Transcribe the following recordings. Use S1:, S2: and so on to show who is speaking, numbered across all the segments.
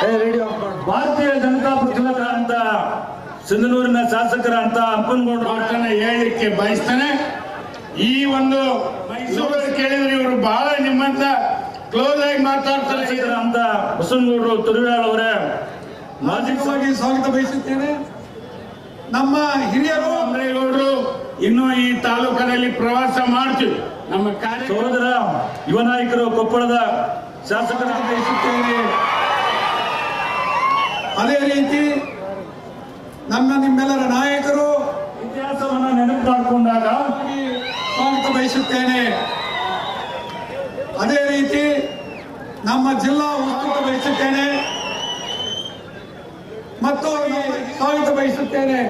S1: ಭಾರತೀಯ ಜನತಾ ಪಕ್ಷದ ಅಂತ ಸಿಂಧನೂರಿನ ಶಾಸಕರ ಅಂತ ಅಪ್ಪನಗೌಡ
S2: ಮಾತನ್ನ ಹೇಳಲಿಕ್ಕೆ ಬಯಸ್ತಾನೆ. ಈ ಒಂದು ಮೈಸೂರಲ್ಲಿ ಕೇಳಿದ್ರೆ ಇವರು ಬಹಳ ನಿಮ್ಮಂತ ಕ್ಲೋಸ್ ಆಗಿ ಮಾತಾಡ್ತಾರೆ
S1: ಅಂತ ಬಸವನಗೌಡರು ತುರುವೇಳ್ ಅವರೇ. ಮಾಜಿ
S3: ಮಾನಸಿಕವಾಗಿ ಸ್ವಾಗತ ಬಯಸುತ್ತೇನೆ. ನಮ್ಮ ಹಿರಿಯರು
S2: ಅಂದ್ರೆ ಇನ್ನು ಈ ತಾಲೂಕಿನಲ್ಲಿ ಪ್ರವಾಸ ಮಾಡ್ತೀವಿ. ನಮ್ಮ ಕಾರ್ಯ
S1: ಸಹೋದರ ಯುವ ನಾಯಕರು ಕೊಪ್ಪಳದ ಶಾಸಕರಾಗಿ ಬಯಸುತ್ತೇನೆ.
S3: ಅದೇ ರೀತಿ ನಮ್ಮ ನಿಮ್ಮೆಲ್ಲರ ನಾಯಕರು
S1: ಇತಿಹಾಸವನ್ನು ನೆನಪು ಮಾಡಿಕೊಂಡಾಗ
S3: ಸ್ವಾಗತ ಬಯಸುತ್ತೇನೆ. ಅದೇ ರೀತಿ ನಮ್ಮ ಜಿಲ್ಲಾ ಉತ್ಸವ ಬಯಸುತ್ತೇನೆ. ಮತ್ತು ಸ್ವಾಗತ ಬಯಸುತ್ತೇನೆ.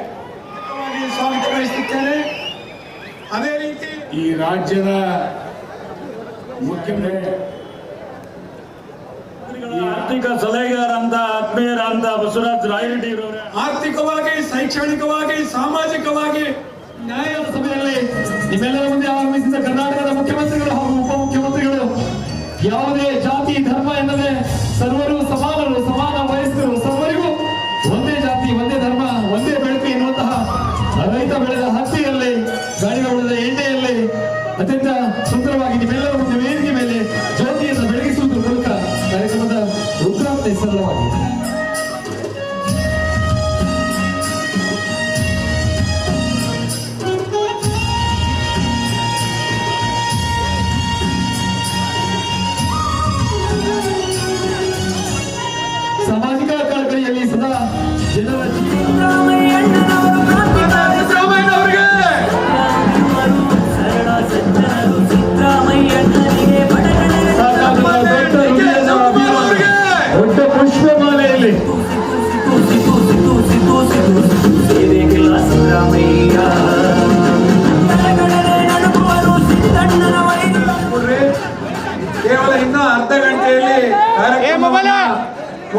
S3: ಸ್ವಾಗತ ಬಯಸುತ್ತೇನೆ. ಅದೇ ರೀತಿ
S2: ಈ ರಾಜ್ಯದ ಮುಖ್ಯಮಂತ್ರಿ
S1: ಆರ್ಥಿಕ ಸಲಹೆಗಾರ ಅಂತ, ಆತ್ಮೀಯರ ಅಂತ ಬಸವರಾಜ್ ರಾಯರೆಡ್ಡಿ
S3: ಆರ್ಥಿಕವಾಗಿ, ಶೈಕ್ಷಣಿಕವಾಗಿ, ಸಾಮಾಜಿಕವಾಗಿ
S4: ನ್ಯಾಯದ ಸಭೆಯಲ್ಲಿ ನಿಮ್ಮೆಲ್ಲರ ಮುಂದೆ ಆಗಮಿಸಿದ ಕರ್ನಾಟಕದ ಮುಖ್ಯಮಂತ್ರಿಗಳು ಹಾಗೂ ಉಪಮುಖ್ಯಮಂತ್ರಿಗಳು ಯಾವುದೇ ಜಾತಿ, ಧರ್ಮ ಎನ್ನದೆ ಸರ್ವರು ಸಮಾನರು, ಸಮಾನ ವಯಸ್ಕರು, ಸರ್ವರಿಗೂ ಒಂದೇ ಜಾತಿ, ಒಂದೇ ಧರ್ಮ, ಒಂದೇ ಬೆಳಕು ಎನ್ನುವಂತಹ ರೈತ ಬೆಳೆದ ಹತ್ತಿಯಲ್ಲಿ ಗಾಡಿಗಳ ಎಣ್ಣೆಯಲ್ಲಿ ಅತ್ಯಂತ ಸುಂದರವಾಗಿ ನಿಮ್ಮೆಲ್ಲರ
S3: someone.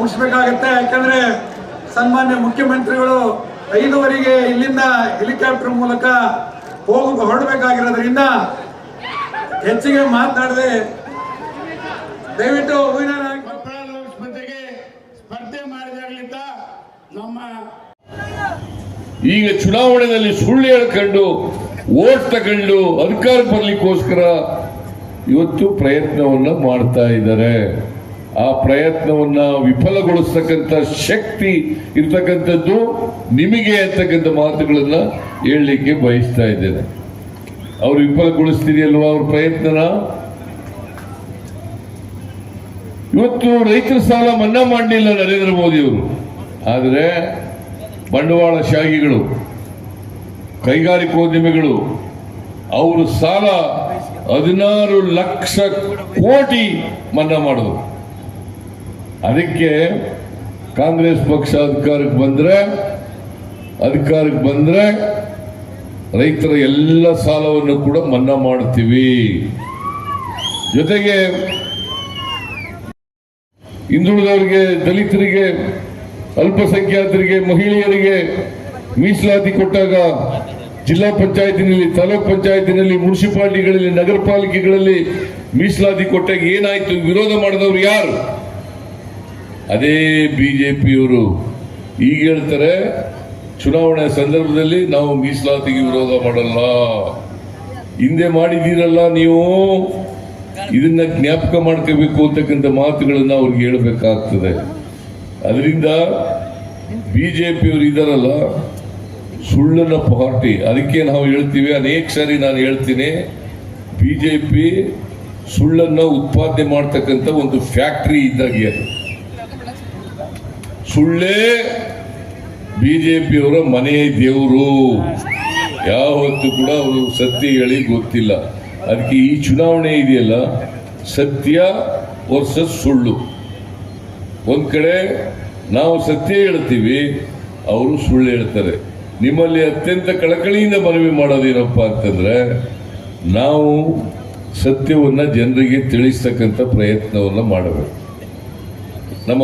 S3: ಮುಗಿಸ್ಬೇಕಾಗತ್ತೆ ಯಾಕಂದ್ರೆ ಸನ್ಮಾನ್ಯ ಮುಖ್ಯಮಂತ್ರಿಗಳು ಐದುವರೆಗೆ ಇಲ್ಲಿಂದ ಹೆಲಿಕಾಪ್ಟರ್ ಮೂಲಕ ಹೋಗ ಹೊರಡಬೇಕಾಗಿರೋದ್ರಿಂದ ಹೆಚ್ಚಿಗೆ ಮಾತನಾಡದೆ ದಯವಿಟ್ಟು
S2: ಕೊಪ್ಪಳ ಲೋಕಸಭೆಗೆ ಸ್ಪರ್ಧೆ ಮಾಡಿದಾಗಲಿಂದ ನಮ್ಮ
S5: ಈಗ ಚುನಾವಣೆಯಲ್ಲಿ ಸುಳ್ಳು ಹೇಳ್ಕೊಂಡು ಓಟ್ ತಗೊಂಡು ಅಧಿಕಾರ ಬರ್ಲಿಕ್ಕೋಸ್ಕರ ಇವತ್ತು ಪ್ರಯತ್ನವನ್ನ ಮಾಡ್ತಾ ಇದ್ದಾರೆ. ಆ ಪ್ರಯತ್ನವನ್ನ ವಿಫಲಗೊಳಿಸ್ತಕ್ಕಂಥ ಶಕ್ತಿ ಇರ್ತಕ್ಕಂಥದ್ದು ನಿಮಗೆ ಅಂತಕ್ಕಂಥ ಮಾತುಗಳನ್ನ ಹೇಳಲಿಕ್ಕೆ ಬಯಸ್ತಾ ಇದ್ದೇನೆ. ಅವ್ರು ವಿಫಲಗೊಳಿಸ್ತೀರಿ ಅಲ್ವಾ ಅವ್ರ ಪ್ರಯತ್ನನ? ಇವತ್ತು ರೈತರ ಸಾಲ ಮನ್ನಾ ಮಾಡಲಿಲ್ಲ ನರೇಂದ್ರ ಮೋದಿ ಅವರು. ಆದರೆ ಬಂಡವಾಳಶಾಹಿಗಳು ಕೈಗಾರಿಕೋದ್ಯಮಿಗಳು ಅವರು ಸಾಲ ಹದಿನಾರು ಲಕ್ಷ ಕೋಟಿ ಮನ್ನಾ ಮಾಡಿದ್ರು. ಅದಕ್ಕೆ ಕಾಂಗ್ರೆಸ್ ಪಕ್ಷ ಅಧಿಕಾರಕ್ಕೆ ಬಂದ್ರೆ ಅಧಿಕಾರಕ್ಕೆ ಬಂದ್ರೆ ರೈತರ ಎಲ್ಲ ಸಾಲವನ್ನು ಕೂಡ ಮನ್ನಾ ಮಾಡ್ತೀವಿ. ಜೊತೆಗೆ ಹಿಂದುಳಿದವರಿಗೆ, ದಲಿತರಿಗೆ, ಅಲ್ಪಸಂಖ್ಯಾತರಿಗೆ, ಮಹಿಳೆಯರಿಗೆ ಮೀಸಲಾತಿ ಕೊಟ್ಟಾಗ ಜಿಲ್ಲಾ ಪಂಚಾಯತಿನಲ್ಲಿ, ತಾಲೂಕ್ ಪಂಚಾಯತಿನಲ್ಲಿ, ಮುನ್ಸಿಪಾಲಿಟಿಗಳಲ್ಲಿ ನಗರ ಪಾಲಿಕೆಗಳಲ್ಲಿ ಮೀಸಲಾತಿ ಕೊಟ್ಟಾಗ ಏನಾಯ್ತು? ವಿರೋಧ ಮಾಡಿದವರು ಯಾರು? ಅದೇ ಬಿ ಜೆ ಪಿಯವರು ಈಗ ಹೇಳ್ತಾರೆ, ಚುನಾವಣೆ ಸಂದರ್ಭದಲ್ಲಿ ನಾವು ಮೀಸಲಾತಿಗೆ ವಿರೋಧ ಮಾಡಲ್ಲ. ಹಿಂದೆ ಮಾಡಿದ್ದೀರಲ್ಲ ನೀವು? ಇದನ್ನ ಜ್ಞಾಪಕ ಮಾಡ್ಕೋಬೇಕು ಅಂತಕ್ಕಂಥ ಮಾತುಗಳನ್ನು ಅವ್ರಿಗೆ ಹೇಳಬೇಕಾಗ್ತದೆ. ಅದರಿಂದ ಬಿ ಜೆ ಪಿಯವರು ಇದಾರಲ್ಲ ಸುಳ್ಳನ ಪಾರ್ಟಿ. ಅದಕ್ಕೆ ನಾವು ಹೇಳ್ತೀವಿ, ಅನೇಕ ಸಾರಿ ನಾನು ಹೇಳ್ತೀನಿ, ಬಿಜೆಪಿ ಸುಳ್ಳನ್ನು ಉತ್ಪಾದನೆ ಮಾಡ್ತಕ್ಕಂಥ ಒಂದು ಫ್ಯಾಕ್ಟ್ರಿ ಇದ್ದಾಗೆ ಅದು. ಸುಳ್ಳೇ ಬಿಜೆಪಿಯವರ ಮನೆ ದೇವರು. ಯಾವತ್ತೂ ಕೂಡ ಅವರು ಸತ್ಯ ಹೇಳಿ ಗೊತ್ತಿಲ್ಲ. ಅದಕ್ಕೆ ಈ ಚುನಾವಣೆ ಇದೆಯಲ್ಲ, ಸತ್ಯ ವರ್ಸಸ್ ಸುಳ್ಳು. ಒಂದ್ ಕಡೆ ನಾವು ಸತ್ಯ ಹೇಳ್ತೀವಿ, ಅವರು ಸುಳ್ಳು ಹೇಳ್ತಾರೆ. ನಿಮ್ಮಲ್ಲಿ ಅತ್ಯಂತ ಕಳಕಳಿಯಿಂದ ಮನವಿ ಮಾಡೋದೇನಪ್ಪ ಅಂತಂದ್ರೆ, ನಾವು ಸತ್ಯವನ್ನ ಜನರಿಗೆ ತಿಳಿಸ್ತಕ್ಕಂಥ ಪ್ರಯತ್ನವನ್ನ ಮಾಡಬೇಕು. ನಮ್ಮ